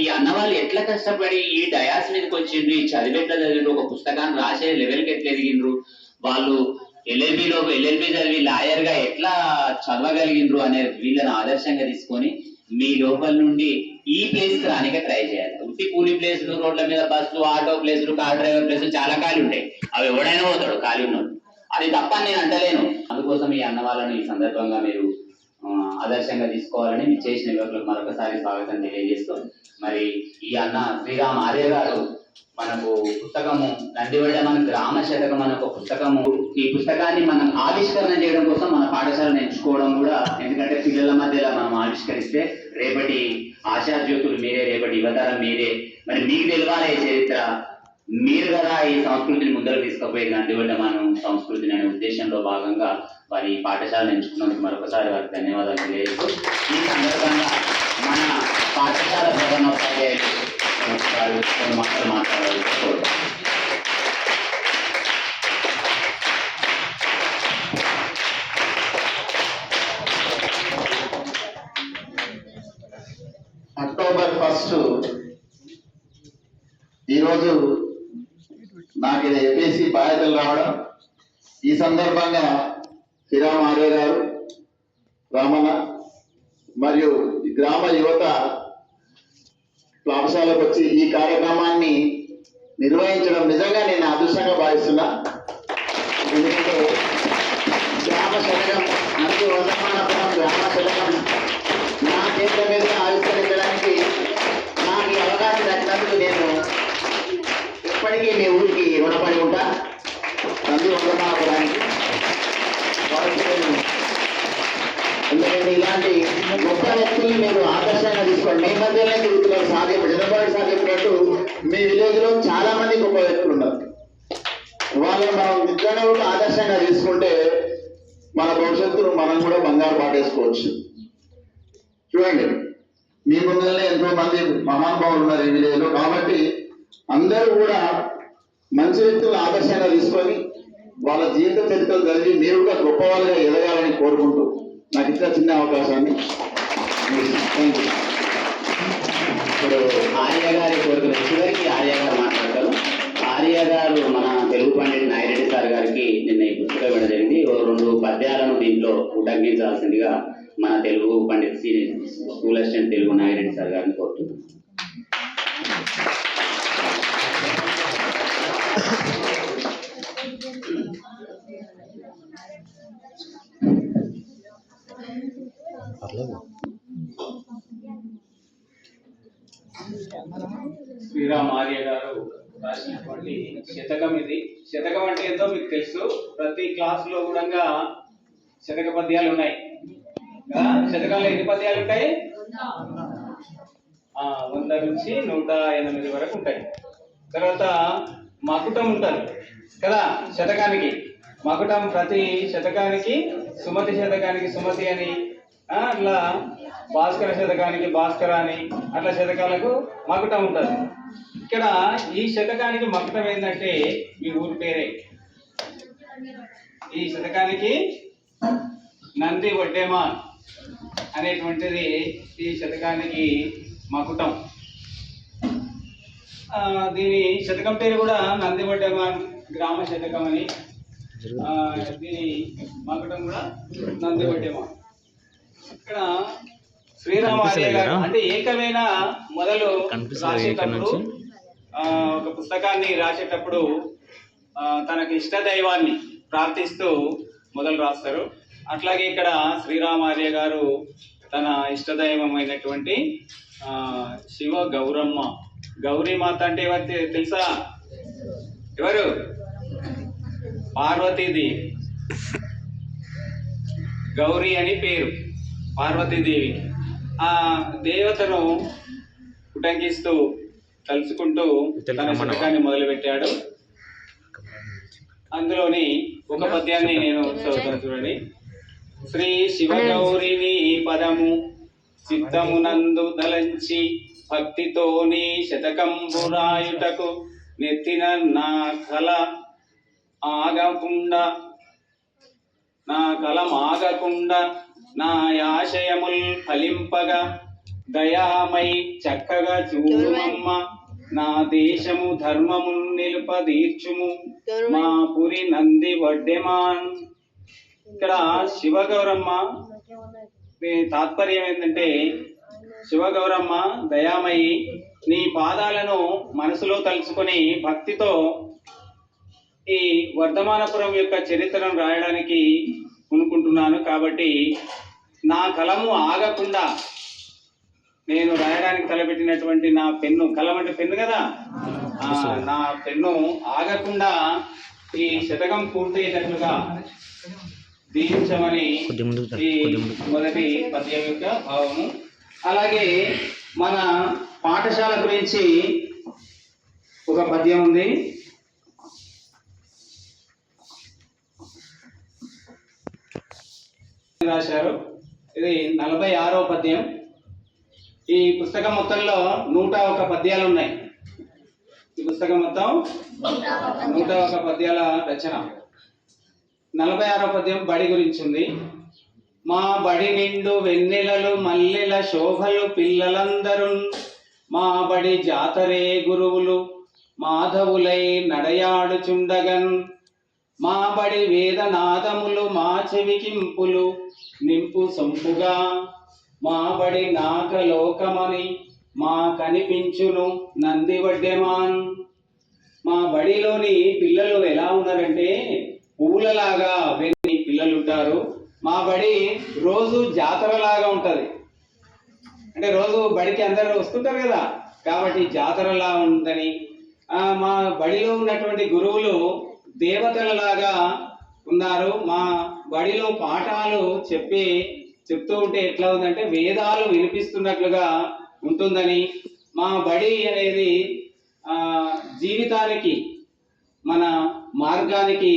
ఈ అన్న వాళ్ళు ఎట్లా కష్టపడి ఈ డయాస్ మీదకి వచ్చిండ్రు ఈ చదివేట్లా చదివిండ్రు? ఒక పుస్తకాన్ని రాసే లెవెల్కి ఎట్లా ఎదిగిండ్రు? వాళ్ళు ఎల్ఎల్బిలో ఎల్ఎల్బి చదివి లాయర్గా ఎట్లా చదవగలిగిండ్రు అనే వీళ్ళని ఆదర్శంగా తీసుకొని మీ లోపల నుండి ఈ ప్లేస్కి రానిక ట్రై చేయాలి. ఉట్టి కూలి ప్లేస్లు రోడ్ల మీద బస్సు ఆటో ప్లేసులు కార్ డ్రైవర్ ప్లేసులు చాలా ఖాళీ ఉంటాయి. అవి ఎవడైనా పోతాడు ఖాళీ ఉన్నాడు. అది తప్ప నేను అంటలేను. అందుకోసం ఈ అన్నవాళ్ళను ఈ సందర్భంగా మీరు ఆదర్శంగా తీసుకోవాలని మీరు చేసిన యువకులకు మరొకసారి స్వాగతం తెలియజేస్తూ మరి ఈ అన్న శ్రీరామ్ ఆర్య గారు మనకు పుస్తకము నందివడ్డ మన గ్రామ శతకం అనే ఒక పుస్తకము. ఈ పుస్తకాన్ని మనం ఆవిష్కరణ చేయడం కోసం మన పాఠశాలను ఎంచుకోవడం కూడా ఎందుకంటే పిల్లల మధ్యలో మనం ఆవిష్కరిస్తే రేపటి ఆశాజ్యోతులు మీరే రేపటి యువతరం మీరే. మరి మీకు తెలియాలి చరిత్ర. మీరు కదా ఈ సంస్కృతిని ముందరకు తీసుకుపోయి నందివడ్డ మనం సంస్కృతిని అనే ఉద్దేశంలో భాగంగా వారి ఈ పాఠశాలను ఎంచుకున్నందుకు మరొకసారి వారికి ధన్యవాదాలు తెలియజేస్తూ ఈ సందర్భంగా మన పాఠశాల ప్రధానోపాధ్యాయులు వారు కొన్ని మాటలు మాట్లాడాలి పాఠశాలకు వచ్చి ఈ కార్యక్రమాన్ని నిర్వహించడం నిజంగా నేను అదృష్టంగా భావిస్తున్నా. ఎందుకంటే గ్రామ శతకం అందు వర్ధమానపురం గ్రామ శతకం నా చేతుల మీద ఆవిష్కరించడానికి నాకు ఈ అవకాశం దక్కినందుకు నేను ఇప్పటికీ మీ ఊరికి రుణపడి ఉంటా. నంది వర్ధమానపురానికి ఎందుకంటే ఇలాంటి గొప్ప వ్యక్తుల్ని మీరు ఆదర్శంగా తీసుకోండి. మీ మధ్యలో తిరుగుతున్నారు ఇప్పుడు చంద్రబాబు సార్ చెప్పినట్టు మీ విలేజ్లో చాలా మంది గొప్ప వ్యక్తులు ఉన్నారు. వాళ్ళని మనం నిజంగా కూడా ఆదర్శంగా తీసుకుంటే మన భవిష్యత్తును మనం కూడా బంగారు పాటేసుకోవచ్చు చూడండి మీ ముందరనే ఎంతో మంది మహానుభావులు ఉన్నారు ఈ విలేజ్లో కాబట్టి అందరూ కూడా మంచి వ్యక్తులను ఆదర్శంగా తీసుకొని వాళ్ళ జీవిత చరిత్రలు చదివి మీరు కూడా గొప్ప వాళ్ళుగా ఎదగాలని కోరుకుంటూ నాకు ఇచ్చిన చిన్న అవకాశాన్ని థ్యాంక్ యూ ఆర్య గారి కోరికలు చివరికి ఆర్య గారు మాట్లాడతారు. ఆర్య గారు మన తెలుగు పండిట్ నాయిరెడ్డి సార్ గారికి నిన్న ఈ పుస్తకం ఇవ్వడం జరిగింది. ఓ రెండు పద్యాలను దీంట్లో ఉటంకించాల్సిందిగా మన Telugu pandit school assistant Telugu Nagireddy sir గారిని కోరుతున్నాను శ్రీరామ్ ఆర్య గారు రాసినటువంటి శతకం ఇది. శతకం అంటే ఏంటో మీకు తెలుసు. ప్రతి క్లాస్లో కూడా శతక పద్యాలు ఉన్నాయి. కదా? శతకంలో ఎన్ని పద్యాలు ఉంటాయి? ఆ, వంద నుంచి నూట ఎనిమిది వరకు ఉంటాయి. తర్వాత మకుటం ఉంటుంది కదా శతకానికి. మకుటం ప్రతి శతకానికి సుమతి శతకానికి సుమతి అని ఇట్లా అట్లా భాస్కర శతకానికి భాస్కర అని అట్లా శతకాలకు మకుటం ఉంటుంది. ఇక్కడ ఈ శతకానికి మకుటం ఏంటంటే మీ ఊరి పేరే. ఈ శతకానికి నంది వడ్డేమాన్ అనేటువంటిది ఈ శతకానికి మకుటం. దీని శతకం పేరు కూడా నంది వడ్డేమాన్ గ్రామ శతకం అని. దీని మకుటం కూడా నంది వడ్డేమాన్. ఇక్కడ అంటే ఏకమైన మొదలు రాసేటప్పుడు ఒక పుస్తకాన్ని రాసేటప్పుడు తనకి ఇష్ట దైవాన్ని ప్రార్థిస్తూ మొదలు రాస్తారు. అట్లాగే ఇక్కడ శ్రీరామార్య గారు తన ఇష్టదైవమైనటువంటి శివ గౌరమ్మ గౌరీమాత అంటే ఎవరు తెలుసా? ఎవరు? పార్వతీదేవి గౌరీ అని పేరు పార్వతీదేవి. ఆ దేవతను ఉటంకిస్తూ తలుచుకుంటూ తన శతకాన్ని మొదలుపెట్టాడు. అందులోని ఒక పద్యాన్ని నేను చదువుతాను చూడండి. శ్రీ శివగౌరిని పదము చిత్తమునందు దలంచి భక్తితోని శతకంబురాయుటకు నెత్తిన నా కల ఆగకుండా నా కలం ఆగకుండా నా యాశయముల్ ఫలింపగా. దయామై చక్కగా చూడుమమ్మ. నా దేశము ధర్మము నిలుపదీర్చుము. మా పురి నంది వడ్డెమాన్. ఇక్కడ శివగౌరమ్మ. తాత్పర్యం ఏంటంటే శివగౌరమ్మ దయామయి నీ పాదాలను మనసులో తలుచుకొని భక్తితో ఈ వర్ధమానపురం యొక్క చరిత్రను రాయడానికి అనుకుంటున్నాను కాబట్టి నా కలము ఆగకుండా నేను రాయడానికి తలపెట్టినటువంటి నా పెన్ను కలం అంటే పెన్ను కదా? నా పెన్ను ఆగకుండా ఈ శతకం పూర్తయ్యేటట్లుగా దీవించమని ఈ మొదటి పద్యం యొక్క భావము. అలాగే మన పాఠశాల గురించి ఒక పద్యం ఉంది. రాశారు. ఇది నలభై ఆరో పద్యం. ఈ పుస్తకం మొత్తంలో నూట ఒక పద్యాలు ఉన్నాయి ఈ పుస్తకం మొత్తం నూట ఒక పద్యాల రచన. నలభై ఆరో పద్యం బడి గురించి ఉంది మా బడి నిండు వెన్నెలలు మల్లెల శోభలు పిల్లలందరూ మా బడి జాతరే గురువులు మాధవులై నడయాడుచుండగన్. మా బడి వేదనాదములు మా చెవికింపులు నింపు సొంపుగా మా బడి నాగలోకమని మా కనిపించును నంది వడ్డెమాన్. మా బడిలోని పిల్లలు ఎలా ఉన్నారంటే పువ్వులలాగా వెన్ని పిల్లలు ఉంటారు మా బడి రోజు జాతరలాగా ఉంటుంది. అంటే రోజు బడికి అందరూ వస్తుంటారు కదా కాబట్టి జాతరలా ఉందని. మా బడిలో ఉన్నటువంటి గురువులు దేవతలలాగా ఉన్నారు. మా బడిలో పాఠాలు చెప్పి చెప్తూ ఉంటే ఎట్లా ఉందంటే వేదాలు వినిపిస్తున్నట్లుగా ఉంటుందని. మా బడి అనేది జీవితానికి మన మార్గానికి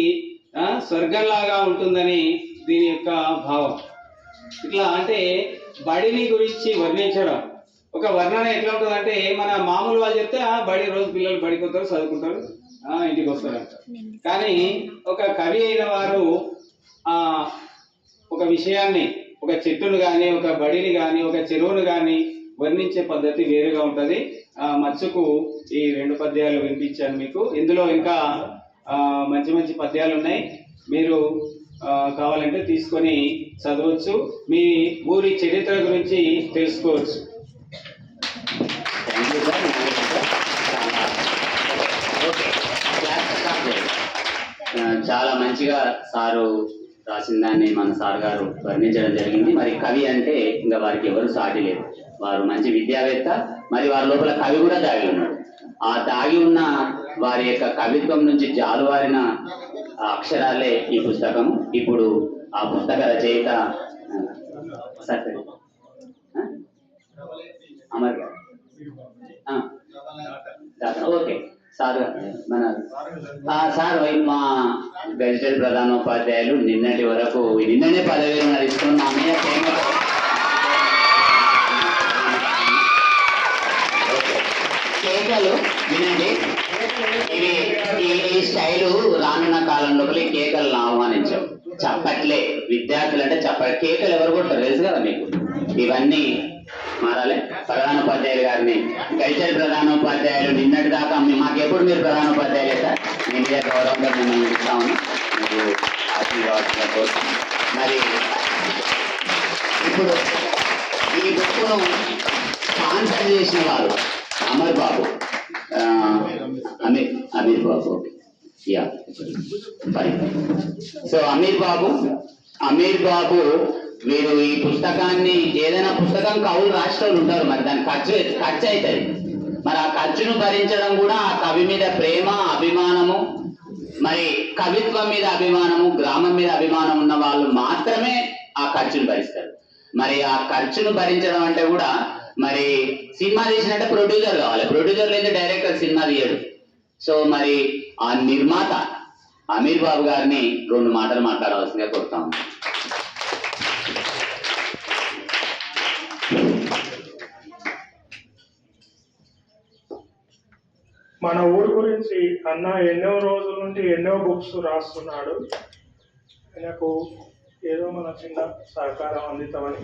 స్వర్గంలాగా ఉంటుందని దీని యొక్క భావం. ఇట్లా అంటే బడిని గురించి వర్ణించడం. ఒక వర్ణన ఎట్లా ఉంటుందంటే మన మామూలు వాళ్ళు చెప్తే బడి రోజు పిల్లలు బడికి వస్తారు చదువుకుంటారు ఇంటికి వస్తారు. అంటారు కానీ ఒక కవి అయిన వారు ఆ ఒక విషయాన్ని ఒక చెట్టును కానీ ఒక బడిని కానీ ఒక చెరువును కానీ వర్ణించే పద్ధతి వేరుగా ఉంటుంది. ఆ మచ్చుకు ఈ రెండు పద్యాలు వినిపించాను మీకు. ఇందులో ఇంకా మంచి మంచి పద్యాలు ఉన్నాయి. మీరు కావాలంటే తీసుకొని చదవచ్చు. మీ ఊరి చరిత్ర గురించి తెలుసుకోవచ్చు thank you sir okay class start చేయండి. ఆ, చాలా మంచిగా సారు రాసిన దాన్ని మన సార్ గారు వర్ణించడం జరిగింది. మరి కవి అంటే ఇంకా వారికి ఎవరు సాటి లేదు వారు మంచి విద్యావేత్త మరి వారి లోపల కవి కూడా దాగి ఉన్నాడు. ఆ దాగి ఉన్న వారి యొక్క కవిత్వం నుంచి జాలువారిన అక్షరాలే ఈ పుస్తకం ఇప్పుడు ఆ పుస్తక రచయిత అమర్ గారు? ఓకే. సార్ మన సార్ మా గెజిటెడ్ ప్రధానోపాధ్యాయులు నిన్నటి వరకు నిన్ననే పదవేలు విరమణ తీసుకుని కేకలు వినండి. ఇవి ఈ- స్టైలు రానున్న కాలం లోపల ఈ కేకలను ఆహ్వానించాం చప్పట్లే. విద్యార్థులు అంటే చప్పట్ కేకలు ఎవరు కూడా తెలుసు కదా మీకు? ఇవన్నీ మారాలి. ప్రధానోపాధ్యాయులు గారిని ప్రధాన ప్రధానోపాధ్యాయులు నిన్నటి దాకా మాకు ఎప్పుడు మీరు ప్రధానోపాధ్యాయులే సార్? మీ మీద గౌరవంగా మిమ్మల్ని ఇస్తామని మీరు ఆశీర్వాదాల కోసం మరి ఇప్పుడు ఈ బుక్ను స్పాన్సర్ చేసిన వారు అమర్ బాబు. అమీర్ అమీర్ బాబు. యా. సో అమీర్ బాబు అమీర్ బాబు మీరు ఈ పుస్తకాన్ని ఏదైనా పుస్తకం కవులు రాష్ట్రాలు ఉంటారు మరి దాని ఖర్చు ఖర్చు అవుతుంది మరి ఆ ఖర్చును భరించడం కూడా ఆ కవి మీద ప్రేమ అభిమానము మరి కవిత్వం మీద అభిమానము గ్రామం మీద అభిమానం ఉన్న వాళ్ళు మాత్రమే ఆ ఖర్చును భరిస్తారు. మరి ఆ ఖర్చును భరించడం అంటే కూడా మరి సినిమా తీసినట్టే ప్రొడ్యూసర్ కావాలి. ప్రొడ్యూసర్ లేదా డైరెక్టర్ సినిమా తీయడు. సో మరి ఆ నిర్మాత అమీర్ బాబు గారిని రెండు మాటలు మాట్లాడవలసిందిగా కోరుతాము మన ఊరు గురించి అన్న ఎన్నో రోజుల నుండి ఎన్నో బుక్స్ రాస్తున్నాడు. ఆయనకు ఏదో మన చిన్న సహకారం అందితామని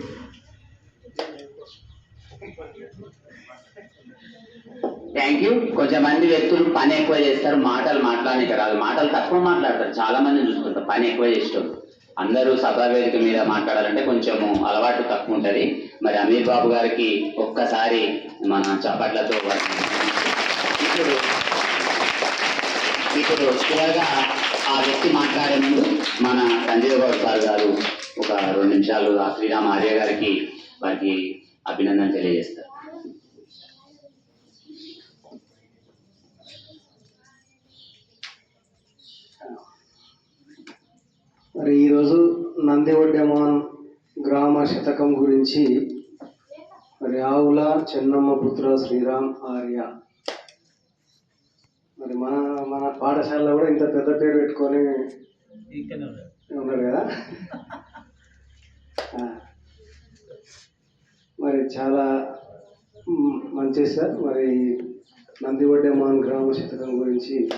థ్యాంక్ యూ కొంచెం మంది వ్యక్తులు పని ఎక్కువ చేస్తారు మాటలు మాట్లాడడానికి రాదు. మాటలు తక్కువ మాట్లాడతారు. చాలా మంది చూసుకుంటారు పని ఎక్కువ చేస్తారు అందరూ సభావేదిక మీద మాట్లాడాలంటే కొంచెము అలవాటు తక్కువ ఉంటుంది. మరి అమీర్ బాబు గారికి ఒక్కసారి మన చప్పట్లతో ఇప్పుడు ఇప్పుడు చివరిగా ఆ వ్యక్తి మాట్లాడే ముందు మన సంజయ్ గౌడ్ సార్ గారు ఒక రెండు నిమిషాలు ఆ శ్రీరామ్ ఆర్య గారికి వారికి అభినందన తెలియజేస్తారు. మరి ఈరోజు నందివడ్డమాన్ గ్రామ శతకం గురించి మరి ఆవుల చెన్నమ్మ పుత్ర శ్రీరామ్ ఆర్య మరి మన మన పాఠశాలలో కూడా ఇంత పెద్ద పేరు పెట్టుకొని ఉన్నాడు కదా. మరి చాలా మ్, మంచిది సార్. మరి నందివడ్డమాన్ గ్రామ శతకం గురించి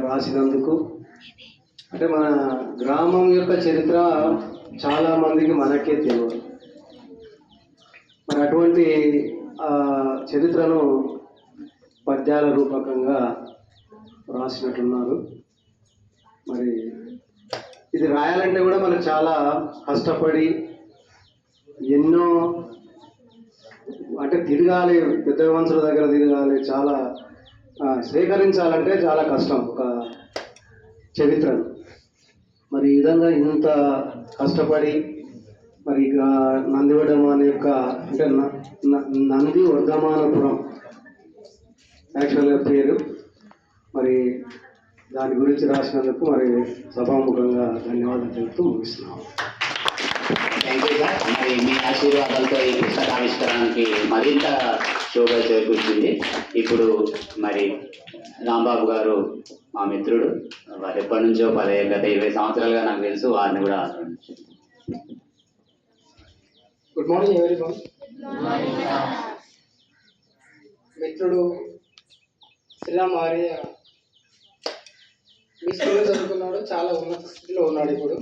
రాసినందుకు. అంటే మన గ్రామం యొక్క చరిత్ర చాలా మందికి మనకే తెలియదు. మరి అటువంటి చరిత్రను పద్యాల రూపకంగా రాసినట్టున్నారు. మరి ఇది రాయాలంటే కూడా మనం చాలా కష్టపడి ఎన్నో అంటే తిరగాలి పెద్ద వంశుల దగ్గర తిరగాలి చాలా సేకరించాలంటే చాలా కష్టం ఒక చరిత్రను. మరి ఈ విధంగా ఇంత కష్టపడి మరి ఇక అనే యొక్క అంటే నంది వర్ధమానపురం యాక్చువల్గా పేరు. మరి దాని గురించి రాసినందుకు మరి సభాముఖంగా ధన్యవాదాలు తెలుపుతూ ముగిస్తున్నాం థ్యాంక్ యూ సార్. మరి మీ ఆశీర్వాదాలతో ఈ పుస్తకావిష్కరణకి మరింత శోభ చేకూర్చింది. ఇప్పుడు మరి రాంబాబు గారు మా మిత్రుడు వారు ఎప్పటి నుంచో పదే గత ఇరవై సంవత్సరాలుగా నాకు తెలుసు వారిని కూడా. గుడ్ మార్నింగ్ ఎవరి? మిత్రుడు ఇలా మారి మీ స్కూల్లో చదువుకున్నాడు చాలా ఉన్నత స్థితిలో ఉన్నాడు ఇప్పుడు.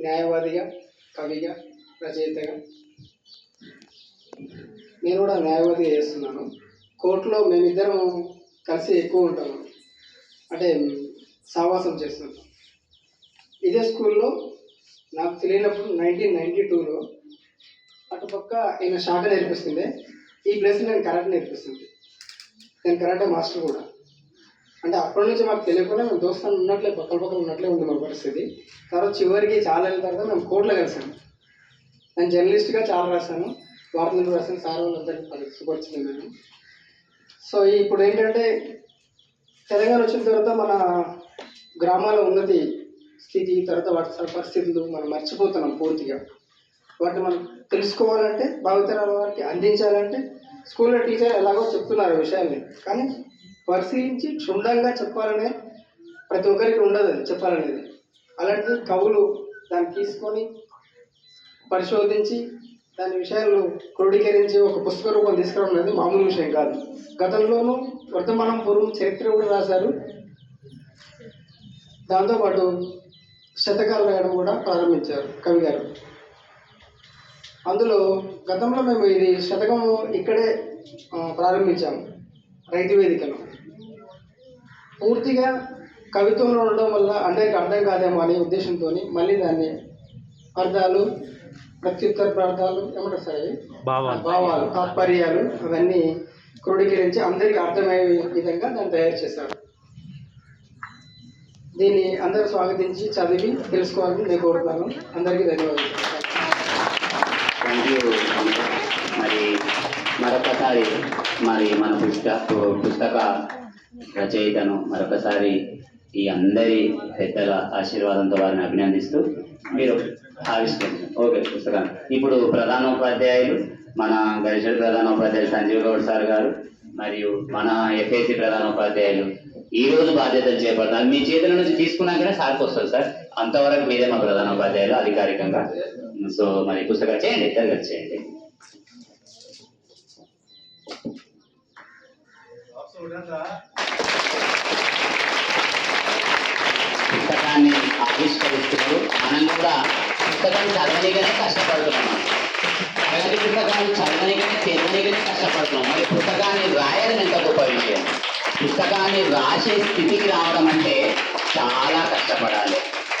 న్యాయవాదిగా కవిగా రచయితగా. నేను కూడా న్యాయవాదిగా చేస్తున్నాను. కోర్టులో మేమిద్దరం కలిసి ఎక్కువ ఉంటాము. అంటే సావాసం చేస్తుంటాం ఇదే స్కూల్లో నాకు తెలియనప్పుడు నైన్టీన్ నైన్టీ టూలో అటుపక్క ఈయన షాట నేర్పిస్తుంది ఈ ప్లేస్ నేను కరాటే నేర్పిస్తుంది. నేను కరాటే మాస్టర్ కూడా. అంటే అప్పటి నుంచి మాకు తెలియకుండా మేము దోస్తాను ఉన్నట్లే పక్కల పక్కన ఉన్నట్లే ఉంది మా పరిస్థితి. తర్వాత చివరికి చాలా వెళ్ళిన తర్వాత మేము కోర్టులో కలిసాము. నేను జర్నలిస్ట్గా చాలా రాశాను. వార్తలు రాశాను. సార్ వాళ్ళందరికీ సుపరిచితం నేను. సో ఇప్పుడు ఏంటంటే తెలంగాణ వచ్చిన తర్వాత మన గ్రామాల ఉన్నతి స్థితి తర్వాత వాటి పరిస్థితులు మనం మర్చిపోతున్నాం పూర్తిగా. వాటిని మనం తెలుసుకోవాలంటే భావితరాల వారికి అందించాలంటే స్కూల్లో టీచర్ ఎలాగో చెప్తున్నారు విషయాన్ని. కానీ పరిశీలించి క్షుణ్ణంగా చెప్పాలనే ప్రతి ఒక్కరికి ఉండదు అది చెప్పాలనేది. అలాంటిది కవులు దాన్ని తీసుకొని పరిశోధించి దాని విషయాలు క్రోడీకరించి ఒక పుస్తక రూపం తీసుకురావడం అనేది మామూలు విషయం కాదు. గతంలోనూ వర్తమానం పూర్వం చరిత్ర కూడా రాశారు. దాంతోపాటు శతకాలు రాయడం కూడా ప్రారంభించారు కవి గారు. అందులో గతంలో మేము ఇది శతకము ఇక్కడే ప్రారంభించాము రైతు వేదికలో. పూర్తిగా కవిత్వంలో ఉండడం వల్ల అందరికి అర్థం కాదేమో అనే ఉద్దేశంతో మళ్ళీ దాన్ని అర్థాలు ప్రత్యుత్తర ప్రార్థాలు ఏమంటారు సార్ భావాలు తాత్పర్యాలు అవన్నీ క్రోడీకరించి అందరికీ అర్థమయ్యే విధంగా దాన్ని తయారు చేశారు. దీన్ని అందరూ స్వాగతించి చదివి తెలుసుకోవాలని నేను కోరుతున్నాను. అందరికీ ధన్యవాదాలు. థ్యాంక్ యూ మరి మరొకసారి మరి మన పుస్తక పుస్తక రచయితను మరొకసారి ఈ అందరి పెద్దల ఆశీర్వాదంతో వారిని అభినందిస్తూ మీరు ఆవిష్కరించండి ఓకే పుస్తకం ఇప్పుడు ప్రధానోపాధ్యాయులు మన గరిషడ్ ప్రధానోపాధ్యాయులు సంజీవ్ గౌడ్ సార్ గారు మరియు మన ఎఫ్ఏసి ప్రధానోపాధ్యాయులు. ఈ రోజు బాధ్యతలు చేపడతారు మీ చేతుల నుంచి తీసుకున్నాకనే సార్కి వస్తుంది సార్. అంతవరకు మీరే మా ప్రధానోపాధ్యాయులు అధికారికంగా. సో మరి పుస్తకాలు చేయండి తరగతి చేయండి. పుస్తకాన్ని ఆవిష్కరిస్తున్నారు. మనం కూడా పుస్తకం చదవనిగానే కష్టపడుతున్నాం. తరగతి పుస్తకాన్ని చదవనికనే తెలవనికనే కష్టపడుతున్నాం. మరి పుస్తకాన్ని రాయడం ఎంత గొప్ప విషయం. పుస్తకాన్ని రాసే స్థితికి రావడం అంటే చాలా కష్టపడాలి.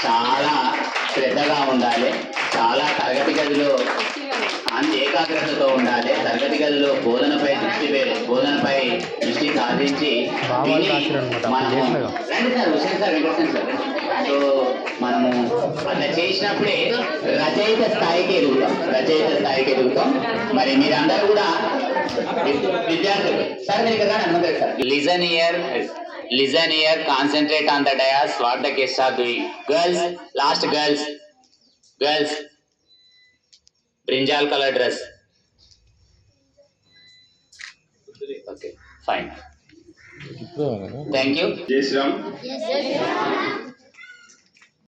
చాలా శ్రద్ధగా ఉండాలి. చాలా తరగతి గదిలో అంత ఏకాగ్రతతో ఉండాలి. తరగతి గదిలో బోధనపై దృష్టి బోధనపై దృష్టి సాధించి మనము రండి sir Hussain sir Venkateswara sir. So మనము అట్లా చేసినప్పుడే రచయిత స్థాయికి ఎదుగుతాం. రచయిత స్థాయికి ఎదుగుతాం. మరి మీరందరూ కూడా విద్యార్థులు. సార్ మీరు ఇక్కడ అనుకుంటారు sir. Listen here listen here concentrate on the dais what the guest are doing girls last girls girls brinjal colour dress. Okay fine. Thank you Jai Sriram.